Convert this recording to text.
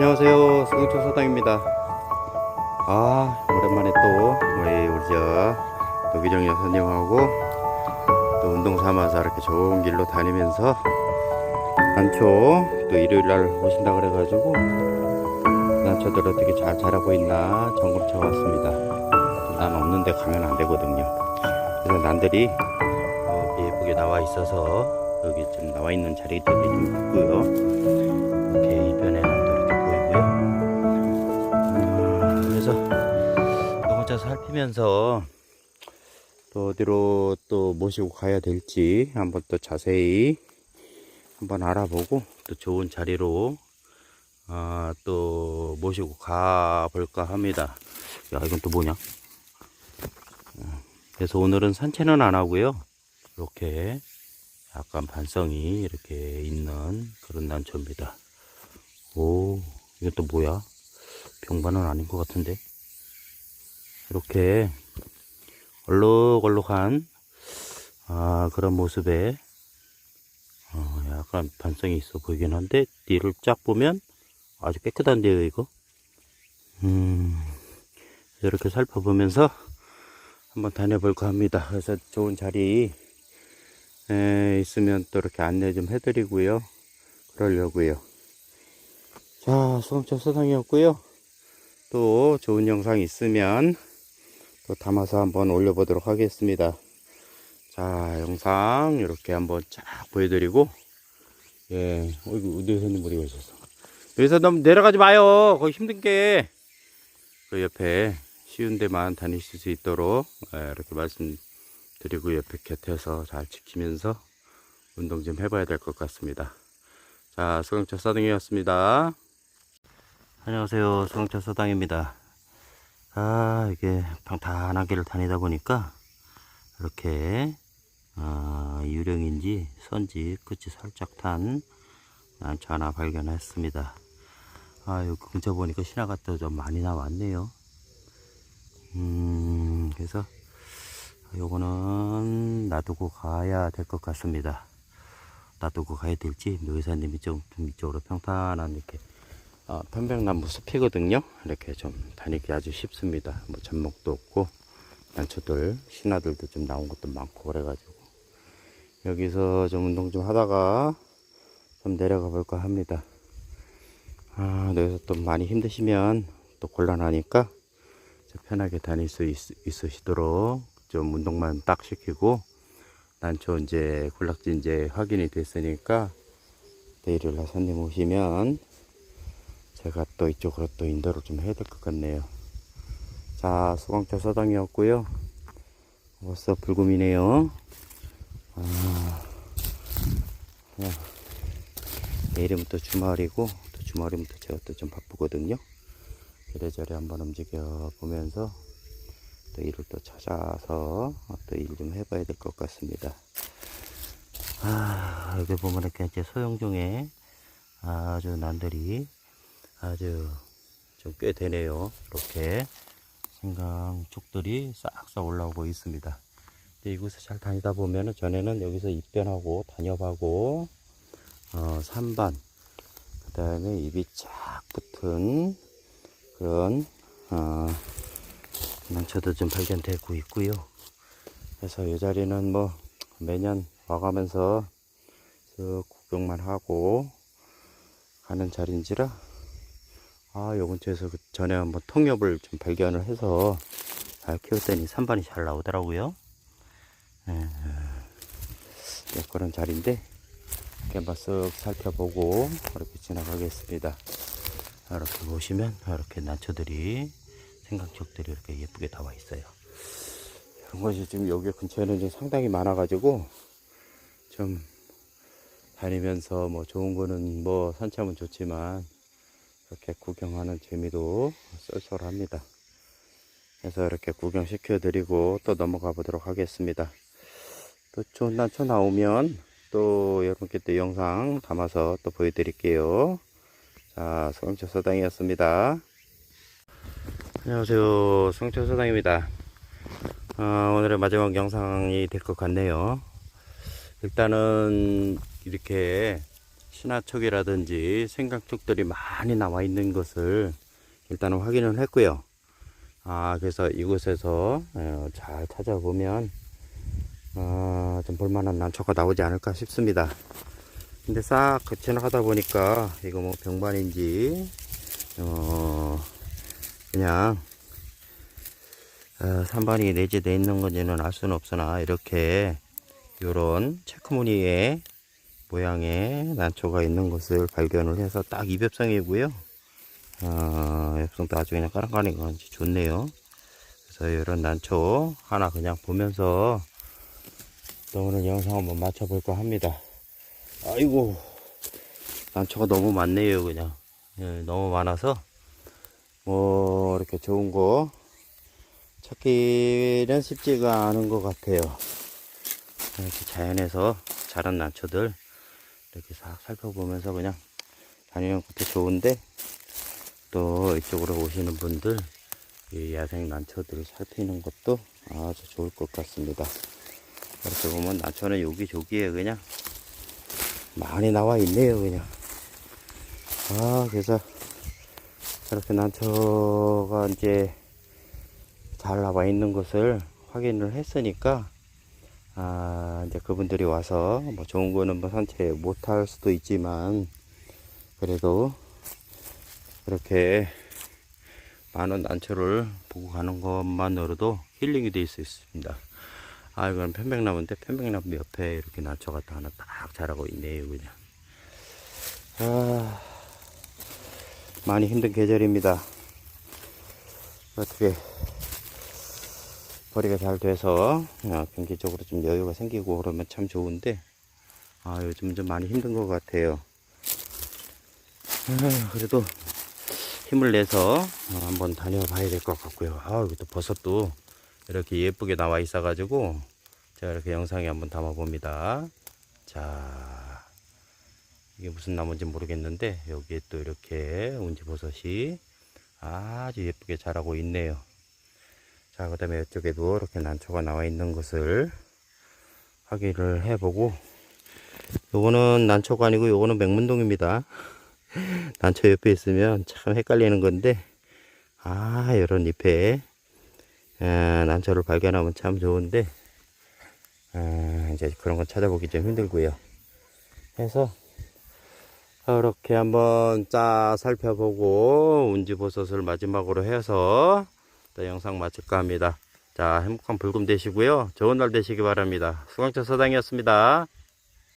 안녕하세요. 수동초 사당입니다. 아, 오랜만에 또, 우리, 우리 저, 노기정 여사님하고 또 운동 삼아서 이렇게 좋은 길로 다니면서 난초 또 일요일 날 오신다 그래가지고 난초들 어떻게 잘 자라고 있나 점검차 왔습니다. 난 없는데 가면 안 되거든요. 그래서 난들이 어, 예쁘게 나와 있어서 여기 좀 나와 있는 자리들이 좀 있고요. 이렇게 이변에 살피면서 또 어디로 또 모시고 가야 될지 한번 또 자세히 한번 알아보고 또 좋은 자리로 아, 또 모시고 가볼까 합니다. 야, 이건 또 뭐냐? 어, 그래서 오늘은 산책은 안 하고요. 이렇게 약간 반성이 이렇게 있는 그런 난초입니다. 오, 이건 또 뭐야? 병반은 아닌 것 같은데. 이렇게 얼룩얼룩한 아, 그런 모습에 어, 약간 반성이 있어 보이긴 한데 뒤를 쫙 보면 아주 깨끗한데요 이거. 음, 이렇게 살펴보면서 한번 다녀볼까 합니다. 그래서 좋은 자리 에, 있으면 또 이렇게 안내 좀 해드리고요. 그러려고요. 자 수강차 서상이었고요. 또 좋은 영상 있으면 또 담아서 한번 올려보도록 하겠습니다. 자, 영상 이렇게 한번 쫙 보여드리고, 예, 어이구, 회사님 어디 가셨어? 여기서 너무 내려가지 마요. 거기 힘든 게. 그 옆에 쉬운 데만 다니실 수 있도록, 예, 이렇게 말씀드리고 옆에 곁에서 잘 지키면서 운동 좀 해봐야 될 것 같습니다. 자, 수강차 사등이었습니다. 안녕하세요. 수강차 사당입니다. 아, 이게 평탄하게를 다니다 보니까 이렇게 아, 유령인지 선지 끝이 살짝 탄 난초 하나 발견했습니다. 아, 여기 근처 보니까 신화가 또 좀 많이 나왔네요. 음, 그래서 요거는 놔두고 가야 될 것 같습니다. 놔두고 가야 될지 노회사님이 좀, 좀 이쪽으로 평탄한 이렇게 어, 편백나무 숲이거든요. 이렇게 좀 다니기 아주 쉽습니다. 뭐 잡목도 없고 난초들 신화들도 좀 나온 것도 많고 그래가지고 여기서 좀 운동 좀 하다가 좀 내려가 볼까 합니다. 아, 여기서 또 많이 힘드시면 또 곤란하니까 좀 편하게 다닐 수 있, 있으시도록 좀 운동만 딱 시키고 난초 이제 군락지 이제 확인이 됐으니까 내일을 날 손님 오시면 제가 또 이쪽으로 또 인도를 좀 해야 될 것 같네요. 자, 수광차 서당이었고요. 벌써 불금이네요. 아, 야, 내일부터 주말이고 또 주말이부터 제가 또 좀 바쁘거든요. 이래저래 한번 움직여 보면서 또 일을 또 찾아서 또 일 좀 해봐야 될 것 같습니다. 아, 여기 보면 이렇게 소형종의 아주 난들이 아주 좀 꽤 되네요. 이렇게 생강 쪽들이 싹싹 올라오고 있습니다. 이곳에 잘 다니다 보면은 전에는 여기서 입변하고 단엽하고 어, 산반 그 다음에 입이 쫙 붙은 그런 어, 난초도 좀 발견되고 있고요. 그래서 이 자리는 뭐 매년 와가면서 쓱 구경만 하고 가는 자리인지라 아, 요 근처에서 그 전에 한번 통엽을 좀 발견을 해서 잘 키웠더니 산반이 잘 나오더라고요. 예, 예, 그런 자리인데 이렇게 한번 쓱 살펴보고 이렇게 지나가겠습니다. 이렇게 보시면 이렇게 난초들이 생강촉들이 이렇게 예쁘게 나와 있어요. 이런 것이 지금 여기 근처에는 좀 상당히 많아가지고 좀 다니면서 뭐 좋은 거는 뭐 산참은 좋지만 이렇게 구경하는 재미도 쏠쏠합니다. 그래서 이렇게 구경시켜 드리고 또 넘어가 보도록 하겠습니다. 또 좋은 난초 나오면 또 여러분께 또 영상 담아서 또 보여드릴게요. 자, 소강초 서당이었습니다. 안녕하세요. 소강초 서당입니다. 어, 오늘의 마지막 영상이 될 것 같네요. 일단은 이렇게 신화촉이라든지 생강촉들이 많이 나와 있는 것을 일단은 확인을 했고요. 아, 그래서 이곳에서 어, 잘 찾아보면 어, 좀 볼만한 난초가 나오지 않을까 싶습니다. 근데 싹그 지나가다 보니까 이거 뭐 병반인지 어, 그냥 어, 산반이 내재되어 있는 건지는 알 수는 없으나 이렇게 요런 체크무늬의 모양의 난초가 있는 것을 발견을 해서 딱 이벽성이고요. 어, 엽성도 아주 그냥 까랑까랑 건지 좋네요. 그래서 이런 난초 하나 그냥 보면서 또 오늘 영상 한번 맞춰볼까 합니다. 아이고, 난초가 너무 많네요, 그냥. 예, 너무 많아서, 뭐, 이렇게 좋은 거 찾기는 쉽지가 않은 것 같아요. 이렇게 자연에서 자란 난초들 이렇게 싹 살펴보면서 그냥 다니는 것도 좋은데, 또 이쪽으로 오시는 분들 이 야생 난초들을 살피는 것도 아주 좋을 것 같습니다. 이렇게 보면 난초는 여기저기에 그냥 많이 나와 있네요, 그냥. 아, 그래서 저렇게 난초가 이제 잘 나와 있는 것을 확인을 했으니까 아, 이제 그분들이 와서 뭐 좋은 거는 뭐 산책 못할 수도 있지만 그래도 그렇게 많은 난초를 보고 가는 것만으로도 힐링이 될 수 있습니다. 아, 이건 편백나무인데 편백나무 옆에 이렇게 난초가 또 하나 딱 자라고 있네요, 그냥. 아, 많이 힘든 계절입니다. 어떻게 벌이가 잘 돼서 어, 경제적으로 좀 여유가 생기고 그러면 참 좋은데 아, 요즘 좀 많이 힘든 것 같아요. 아, 그래도 힘을 내서 어, 한번 다녀봐야 될 것 같고요. 아, 여기 또 버섯도 이렇게 예쁘게 나와 있어 가지고 제가 이렇게 영상에 한번 담아 봅니다. 자, 이게 무슨 나무인지 모르겠는데 여기에 또 이렇게 운지 버섯이 아주 예쁘게 자라고 있네요. 자, 그 다음에 이쪽에도 이렇게 난초가 나와 있는 것을 확인을 해보고 요거는 난초가 아니고 요거는 맹문동입니다. 난초 옆에 있으면 참 헷갈리는 건데 아 이런 잎에 아, 난초를 발견하면 참 좋은데 아, 이제 그런 건 찾아보기 좀 힘들고요 해서 이렇게 한번 짜 살펴보고 운지버섯을 마지막으로 해서 또 영상 마칠까 합니다. 자 행복한 불금 되시고요. 좋은 날 되시기 바랍니다. 수강철 서당이었습니다